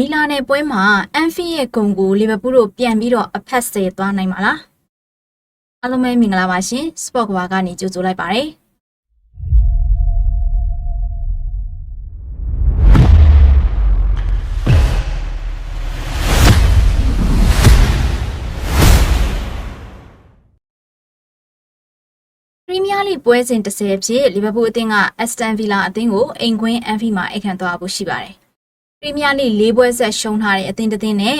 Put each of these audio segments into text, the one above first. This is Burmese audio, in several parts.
ဗီလာနဲ့ပွဲမှာအန်ဖီရဲ့ဂုံကိုလီဗာပူးတို့ပြန်ပြီးတော့အဖက်ဆယ်သွားနိုင်မှာလားအားလုံးပဲမင်္ဂလာပါရှင်စပေါ့ကဘာကနေကြိုဆိုလိုက်ပါတယ်ပရီးမီးယားလိပွဲစဉ်30အဖြစ်လီဗာပူးအသင်းကအက်စတန်ဗီလာအသင်းကိုအိမ်ကွင်းအန်ဖီမှာအိတ်ခံသွားဖို့ရှိပါတယ် ပရီးမီးယားလိ၄ပွဲဆက်ရှုံးထားတဲ့အသင်းတစ်သင်းနဲ့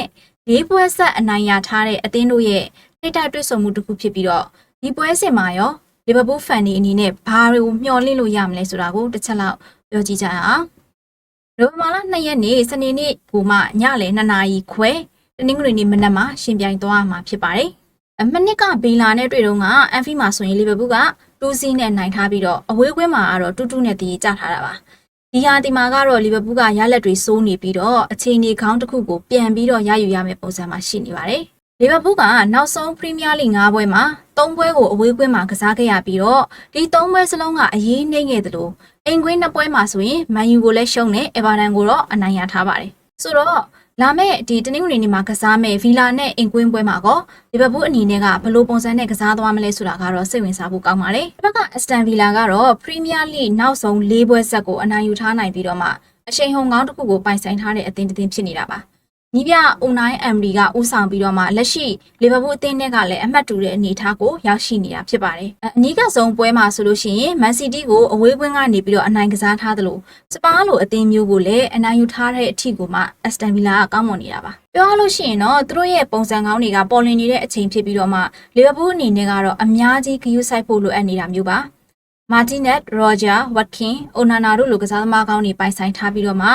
၄ပွဲဆက်အနိုင်ရထားတဲ့အသင်းတို့ရဲ့ထိတိုက်တွေ့ဆုံမှုတစ်ခုဖြစ်ပြီးတော့ဒီပွဲစဉ်မှာရောလီဗာပူးဖန်တွေအနေနဲ့ဘာတွေကိုမျှော်လင့်လို့ရမလဲဆိုတာကိုတစ်ချက်လောက်ပြောကြည့်ကြရအောင်။ရိုမာလာ2ရက်နေ့စနေနေ့ကိုမှညလယ်2နာရီခွဲတနင်္ဂနွေနေ့မနက်မှာရှင်ပြိုင်သွားမှာဖြစ်ပါတယ်။အမနစ်ကဘီလာနဲ့တွေ့တော့ကအန်ဖီမှာဆိုရင်လီဗာပူးကတူးစီးနဲ့နိုင်ထားပြီးတော့အဝေးကွင်းမှာကတော့တူးတူးနဲ့တည်ကြထားတာပါ။ ဒီဟာဒီမှာကတော့လီဗာပူးကရလက်တွေစိုးနေပြီးတော့အခြေအနေခေါင်းတစ်ခုကိုပြန်ပြီးတော့ရယူရမယ့်ပုံစံမှာရှိနေပါတယ်။လီဗာပူးကနောက်ဆုံးပရီးမီးယားလိ၅ပွဲမှာ၃ပွဲကိုအဝေးကွင်းမှာကစားခဲ့ရပြီးတော့ဒီ၃ပွဲစလုံးကအရေးနှိမ့်ခဲ့သလိုအိမ်ကွင်းနှစ်ပွဲမှာဆိုရင်မန်ယူကိုလည်းရှုံးတယ်အေဗာတန်ကိုတော့အနိုင်ရထားပါတယ်။ဆိုတော့ လာမယ့်ဒီတနင်္ဂနွေနေ့မှာကစားမယ့်ဗီလာနဲ့အင်ကွင်းပွဲမှာကောလီဗာပူးအနေနဲ့ကဘယ်လိုပုံစံနဲ့ကစားသွားမလဲဆိုတာကတော့စိတ်ဝင်စားဖို့ကောင်းပါတယ်။တစ်ဖက်ကအက်စတန်ဗီလာကတော့ပရီးမီးယားလိနောက်ဆုံး၄ပွဲဆက်ကိုအနိုင်ယူထားနိုင်ပြီးတော့မှအချိန်ဟုန်ကောင်းတစ်ခုကိုပိုင်ဆိုင်ထားတဲ့အသင်းတစ်သင်းဖြစ်နေတာပါ။ နီးပြအွန်လိုင်းအမ်ရီကဥဆောင်ပြီးတော့မှလက်ရှိလီဗာပူးအသင်းနဲ့ကလည်းအမှတ်တူတဲ့အနေအထားကိုရောက်ရှိနေတာဖြစ်ပါတယ်။အနီးကဆုံးပွဲမှာဆိုလို့ရှိရင်မန်စီးတီးကိုအဝေးကွင်းကနေပြီးတော့အနိုင်ကစားထားသလိုစပါးလိုအသင်းမျိုးကိုလည်းအနိုင်ယူထားတဲ့အထိကိုမှအက်စတန်ဗီလာကကောင်းမွန်နေတာပါ။ပြောရလို့ရှိရင်တော့သူတို့ရဲ့ပုံစံကောင်းတွေကပေါ်လွင်နေတဲ့အချိန်ဖြစ်ပြီးတော့မှလီဗာပူးအနေနဲ့ကတော့အများကြီးဂရုစိုက်ဖို့လိုအပ်နေတာမျိုးပါ။မာတီနက်၊ရောဂျာ၊ဝတ်ကင်၊အိုနာနာတို့လိုကစားသမားကောင်းတွေပိုင်ဆိုင်ထားပြီးတော့မှ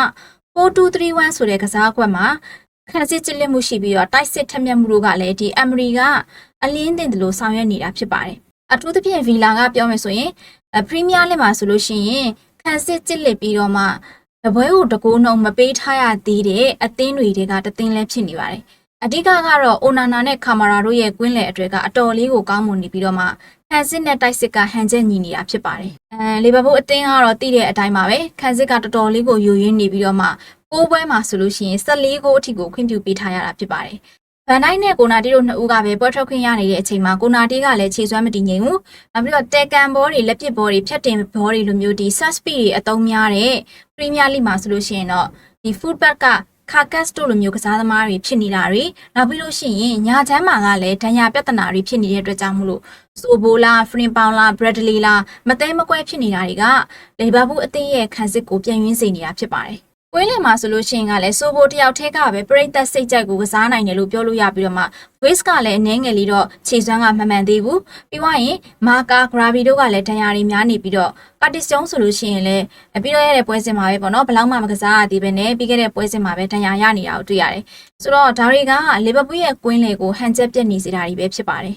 4231ဆိုတဲ့ကစားကွက်မှာ ခန်းစစ်ချစ်လက်မှုရှိပြီးတော့တိုက်စစ်ထက်မြက်မှုတို့ကလည်းဒီအမရီကအလင်းတင်တယ်လို့ဆောင်ရွက်နေတာဖြစ်ပါတယ်။အထူးသဖြင့်ဗီလာကပြောမယ်ဆိုရင်ပရီးမီးယားလိမှာဆိုလို့ရှိရင်ခန်းစစ်ချစ်လက်ပြီးတော့မှတပွဲကိုတကိုးနှုံမပေးထားရသေးတဲ့အသင်းတွေကတသင်းလဲဖြစ်နေပါတယ်။အဓိကကတော့အိုနာနာနဲ့ကာမာရာတို့ရဲ့ကွင်းလယ်အတွေ့ကအတော်လေးကိုကောင်းမွန်နေပြီးတော့မှခန်းစစ်နဲ့တိုက်စစ်ကဟန်ချက်ညီနေတာဖြစ်ပါတယ်။ အဲလီဗာပူးအသင်းကတော့တည်တဲ့အတိုင်းပါပဲခန်းစစ်ကတော်တော်လေးကိုယူရင်းနေပြီးတော့မှကိုးပွဲမှာဆိုလို့ရှိရင်14ဂိုးအထိကိုခွင့်ပြုပေးထားရတာဖြစ်ပါတယ်။ဗန်တိုင်းနဲ့ကိုနာတီတို့နှစ်ဦးကပဲပွဲထွက်ခွင့်ရနေတဲ့အချိန်မှာကိုနာတီကလည်းခြေစွမ်းမတည်ငြိမ်ဘူး။နောက်ပြီးတော့တက်ကန်ဘောတွေလက်ပစ်ဘောတွေဖြတ်တင်ဘောတွေလိုမျိုးဒီ set speed တွေအသုံးများတဲ့ပရီးမီးယားလိမှာဆိုလို့ရှိရင်တော့ဒီ footback က ခါကတ်တို့လိုမျိုးကစားသမားတွေဖြစ်နေတာတွေနောက်ပြီးလို့ရှိရင်ညာချမ်းမာကလည်းဒဏ်ရာပြဿနာတွေဖြစ်နေတဲ့အတွက်ကြောင့်မို့လို့ဆိုဘိုလာဖရင်ပေါင်လာဘရက်ဒလီလာမသိမကွဲဖြစ်နေတာတွေကလေဘာဘူးအသင်းရဲ့ခံစစ်ကိုပြန်ရင်းစေနေတာဖြစ်ပါတယ် ကွင်းလင်မှာဆိုလို့ရှိရင်ကလည်းဆိုဘိုတယောက်ထဲကပဲပြိသက်စိတ်ကြိုက်ကိုကစားနိုင်တယ်လို့ပြောလို့ရပြီးတော့မှ waste ကလည်းအနည်းငယ်လေးတော့ခြေစွမ်းကမမှန်သေးဘူးပြီးွားရင်မာကာဂရာဗီတို့ကလည်းဒဏ်ရာတွေများနေပြီးတော့ကာတစ်ဂျုံဆိုလို့ရှိရင်လည်းပြီးတော့ရတဲ့ပွဲစဉ်မှာပဲပေါ့နော်ဘလောက်မှမကစားရသေးပဲနဲ့ပြီးခဲ့တဲ့ပွဲစဉ်မှာပဲဒဏ်ရာရနေတာကိုတွေ့ရတယ်ဆိုတော့ဒါတွေကလီဗာပူးရဲ့ကွင်းလေကိုဟန်ချက်ပြက်နေစေတာတွေပဲဖြစ်ပါတယ်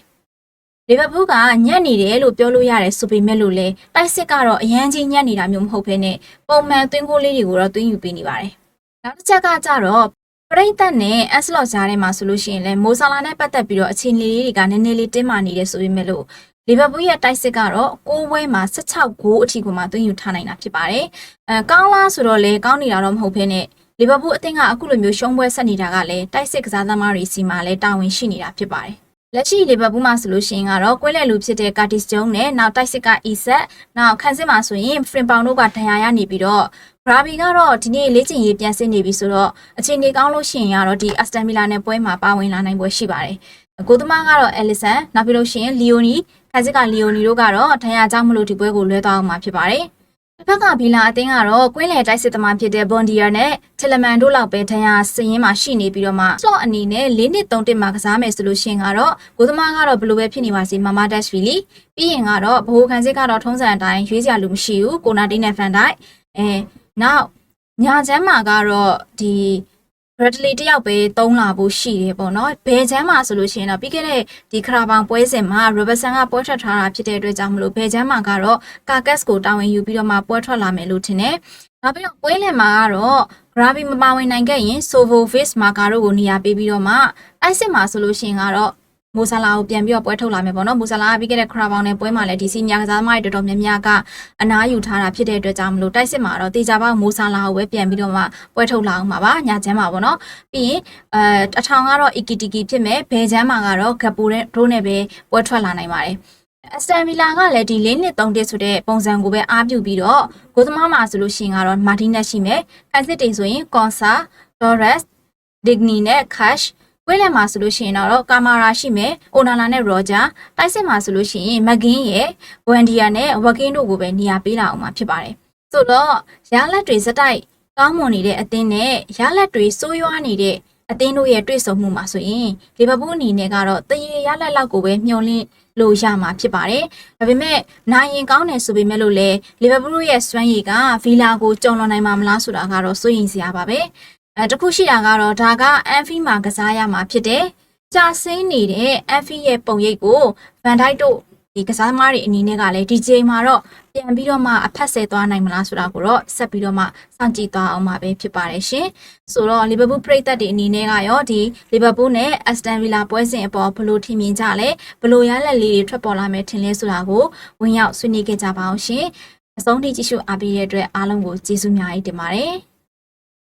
လီဗာပူးကညံ့နေတယ်လို့ပြောလို့ရတယ်ဆိုပေမဲ့လို့လေတိုက်စစ်ကတော့အရန်ကြီးညံ့နေတာမျိုးမဟုတ်ဘဲနဲ့ပုံမှန်သွင်းကိုလေးတွေကိုတော့သွင်းယူပေးနေပါတယ်နောက်တစ်ချက်ကကြတော့ပရိသတ်နဲ့အက်စလော့ဂျားထဲမှာဆိုလို့ရှိရင်လည်းမိုဆာလာနဲ့ပတ်သက်ပြီးတော့အခြေအနေလေးတွေကနည်းနည်းလေးတင်းမာနေတယ်ဆိုပေမဲ့လို့လီဗာပူးရဲ့တိုက်စစ်ကတော့6ဝဲမှာ16ဂိုးအထိကိုမှသွင်းယူထားနိုင်တာဖြစ်ပါတယ်။အဲကောင်းလားဆိုတော့လေကောင်းနေတာတော့မဟုတ်ဘဲနဲ့လီဗာပူးအသင်းကအခုလိုမျိုးရှုံးပွဲဆက်နေတာကလည်းတိုက်စစ်ကစားသမားတွေစီမှာလည်းတာဝန်ရှိနေတာဖြစ်ပါတယ်။ လက်ရှိလီဗာပူးမှာဆိုလို့ရှိရင်ကတော့ကွဲလက်လူဖြစ်တဲ့ကာတီစ်ဂျုံနဲ့နောက်တိုက်စစ်ကအီဆက်နောက်ခန်းစစ်မှာဆိုရင်ဖရင်ပေါင်တို့ကဒဏ်ရာရနေပြီးတော့ဂရာဘီကတော့ဒီနေ့လေ့ကျင့်ရေးပြန်ဆင်းနေပြီဆိုတော့အခြေအနေကောင်းလို့ရှိရင်ကတော့ဒီအက်စတန်မီလာနဲ့ပွဲမှာပါဝင်လာနိုင်ပွဲရှိပါတယ်။ကိုသမားကတော့အဲလီဆန်နောက်ပြီးလို့ရှိရင်လီယိုနီခန်းစစ်ကလီယိုနီတို့ကတော့ဒဏ်ရာကြောင့်မလို့ဒီပွဲကိုလွဲသွားအောင်မှာဖြစ်ပါတယ်။ တစ်ဖက်ကဘီလာအသင်းကတော့ကွင်းလယ်တိုက်စစ်သမားဖြစ်တဲ့ဘွန်ဒီယာနဲ့တယ်လမန်တို့လောက်ပဲဒဏ်ရာစရင်မှာရှိနေပြီးတော့မှဆော့အနေနဲ့၄နှစ်၃တစ်မှာကစားမယ်ဆိုလို့ရှိရင်ကတော့ကိုသမားကတော့ဘယ်လိုပဲဖြစ်နေပါစေမမဒက်ရှ်ဗီလီပြီးရင်ကတော့ဘိုးခန်းစစ်ကတော့ထုံးစံအတိုင်းရွေးစရာလူမရှိဘူးကိုနာတင်းနဲ့ဖန်တိုင်းအဲနောက်ညာချမ်းမှာကတော့ဒီ ဘရဒလီတယောက်ပဲသုံးလာဖို့ရှိတယ်ပေါ့နော်ဘယ်ချမ်းမှာဆိုလို့ရှိရင်တော့ပြီးခဲ့တဲ့ဒီခရာဘောင်ပွဲစဉ်မှာရဘဆန်ကပွဲထွက်ထားတာဖြစ်တဲ့အတွက်ကြောင့်မလို့ဘယ်ချမ်းမှာကတော့ကာကတ်ကိုတာဝန်ယူပြီးတော့မှပွဲထွက်လာမယ်လို့ထင်တယ်နောက်ပြီးတော့ပွဲလင်မှာကတော့ Gravy မပါဝင်နိုင်ခဲ့ရင် Sovo Face Marker တို့ကိုနေရာပေးပြီးတော့မှတိုက်စစ်မှာဆိုလို့ရှိရင်ကတော့ မိုဆာလာကိုပြန်ပြီးတော့ပွဲထုတ်လာမယ်ပေါ့နော်မိုဆာလာကပြီးခဲ့တဲ့ခရာဘောင်နဲ့ပွဲမှာလည်းဒီစီနီယာကစားသမားတွေတော်တော်များများကအနားယူထားတာဖြစ်တဲ့အတွက်ကြောင့်မလို့တိုက်စစ်မှာတော့တေချာပေါက်မိုဆာလာကိုပဲပြန်ပြီးတော့မှပွဲထုတ်လာအောင်ပါပါညာချမ်းပါပေါ့နော်ပြီးရင်အဲအထောင်ကတော့ Ikitiki ဖြစ်မယ်ဘယ်ချမ်းမှာကတော့ဂပူတဲ့ဒိုးနဲ့ပဲပွဲထွက်လာနိုင်ပါတယ်အစတန်ဗီလာကလည်းဒီ၄နှစ်၃တစ်ဆိုတဲ့ပုံစံကိုပဲအားပြုပြီးတော့ဂိုသမားမှာဆိုလို့ရှိရင်ကတော့မာတီနက်ရှိမယ်။ခိုင်စစ်တေဆိုရင်ကွန်ဆာ၊ဒေါ်ရက်စ်၊ဒီဂနီနဲ့ခက်ရှ် ဝဲလန်မှာဆိုလို့ရှိရင်တော့ကာမာရာရှိမယ်။အိုနာလာနဲ့ရောဂျာတိုက်စစ်မှာဆိုလို့ရှိရင်မကင်းရဲ့ဝမ်ဒီယာနဲ့ဝကင်းတို့ကိုပဲနေရာပေးလာအောင်မှာဖြစ်ပါတယ်။ဆိုတော့ရလက်တွေစတိုက်ကောင်းမွန်နေတဲ့အသင်းနဲ့ရလက်တွေစိုးရွားနေတဲ့အသင်းတို့ရဲ့တွေ့ဆုံမှုမှာဆိုရင်လီဗာပူးအနေနဲ့ကတော့တရေရလက်လောက်ကိုပဲမျှော်လင့်လို့ရမှာဖြစ်ပါတယ်။ဒါပေမဲ့နိုင်ရင်ကောင်းတယ်ဆိုပေမဲ့လို့လေလီဗာပူးရဲ့စွမ်းရည်ကဗီလာကိုကျော်လွန်နိုင်မှာမလားဆိုတာကတော့စိုးရိမ်စရာပါပဲ။ အဲတခုရှိတာကတော့ဒါကအန်ဖီမှာကစားရမှာဖြစ်တယ်။ကြာဆင်းနေတဲ့အန်ဖီရဲ့ပုံရိပ်ကိုဗန်ဒိုက်တို့ဒီကစားသမားတွေအနေနဲ့ကလည်းဒီချိန်မှာတော့ပြန်ပြီးတော့မှအဖက်ဆယ်သွားနိုင်မလားဆိုတာကိုတော့ဆက်ပြီးတော့မှစောင့်ကြည့်သွားအောင်ပါပဲဖြစ်ပါတယ်ရှင်။ဆိုတော့လီဗာပူးပရိသတ်တွေအနေနဲ့ကရောဒီလီဗာပူးနဲ့အက်စတန်ဗီလာပွဲစဉ်အပေါ်ဘယ်လိုထင်မြင်ကြလဲဘယ်လိုရလက်လေးတွေထွက်ပေါ်လာမယ်ထင်လဲဆိုတာကိုဝင်ရောက်ဆွေးနွေးခဲ့ကြပါအောင်ရှင်။အဆုံးထိကြည့်ရှုအားပေးတဲ့အတွက်အားလုံးကိုကျေးဇူးများကြီးတင်ပါတယ်။